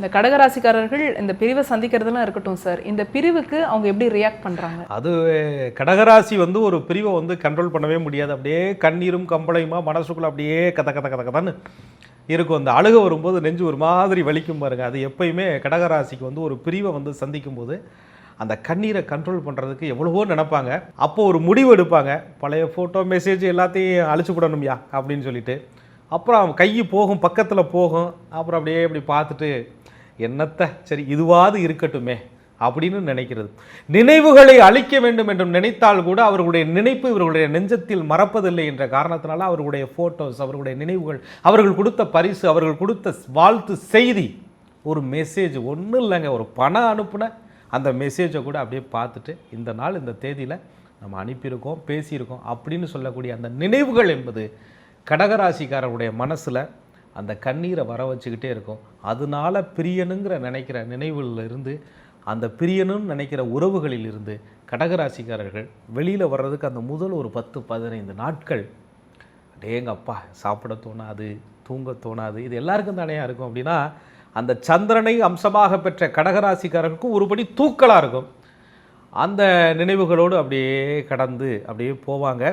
இந்த கடகராசிக்காரர்கள் இந்த பிரிவை சந்திக்கிறதுலாம் இருக்கட்டும் சார் இந்த பிரிவுக்கு அவங்க எப்படி ரியாக்ட் பண்ணுறாங்க அது கடகராசி வந்து ஒரு பிரிவை வந்து கண்ட்ரோல் பண்ணவே முடியாது. அப்படியே கண்ணீரும் கம்பளையுமா மனசுக்குள்ள அப்படியே கத கத கத கதன்னு இருக்கும். அந்த அழுக வரும்போது நெஞ்சு ஒரு மாதிரி வலிக்கும் பாருங்க. அது எப்பயுமே கடகராசிக்கு வந்து ஒரு பிரிவை வந்து சந்திக்கும் போது அந்த கண்ணீரை கண்ட்ரோல் பண்ணுறதுக்கு எவ்வளவோ நினப்பாங்க. அப்போ ஒரு முடிவு எடுப்பாங்க. பழைய ஃபோட்டோ மெசேஜ் எல்லாத்தையும் அழிச்சு விடணும்யா அப்படின்னு சொல்லிட்டு. அப்புறம் கை போகும் பக்கத்தில் போகும். அப்புறம் அப்படியே இப்படி பார்த்துட்டு என்னத்தை? சரி இதுவாது இருக்கட்டுமே அப்படின்னு நினைக்கிறது. நினைவுகளை அழிக்க வேண்டும் என்று நினைத்தால் கூட அவர்களுடைய நினைப்பு இவர்களுடைய நெஞ்சத்தில் மறப்பதில்லை என்ற காரணத்தினால அவர்களுடைய ஃபோட்டோஸ் அவர்களுடைய நினைவுகள் அவர்கள் கொடுத்த பரிசு அவர்கள் கொடுத்த வாழ்த்து செய்தி ஒரு மெசேஜ் ஒன்றும் இல்லைங்க. ஒரு பணம் அனுப்புன அந்த மெசேஜை கூட அப்படியே பார்த்துட்டு இந்த நாள் இந்த தேதியில் நம்ம அனுப்பியிருக்கோம் பேசியிருக்கோம் அப்படின்னு சொல்லக்கூடிய அந்த நினைவுகள் என்பது கடகராசிக்காரருடைய மனசில் அந்த கண்ணீரை வர வச்சுக்கிட்டே இருக்கும். அதனால பிரியனுங்கிற நினைக்கிற நினைவுகளிலிருந்து இருந்து அந்த பிரியனுன்னு நினைக்கிற உறவுகளில் இருந்து கடகராசிக்காரர்கள் வெளியில் வர்றதுக்கு அந்த முதல் ஒரு பத்து பதினைந்து நாட்கள் டேங்கப்பா சாப்பிட தோணாது தூங்க தோணாது இது எல்லாருக்கும் தானே இருக்கும் அப்படின்னா அந்த சந்திரனை அம்சமாக பெற்ற கடகராசிக்காரர்களுக்கும் ஒருபடி தூக்கலாக இருக்கும். அந்த நினைவுகளோடு அப்படியே கடந்து அப்படியே போவாங்க.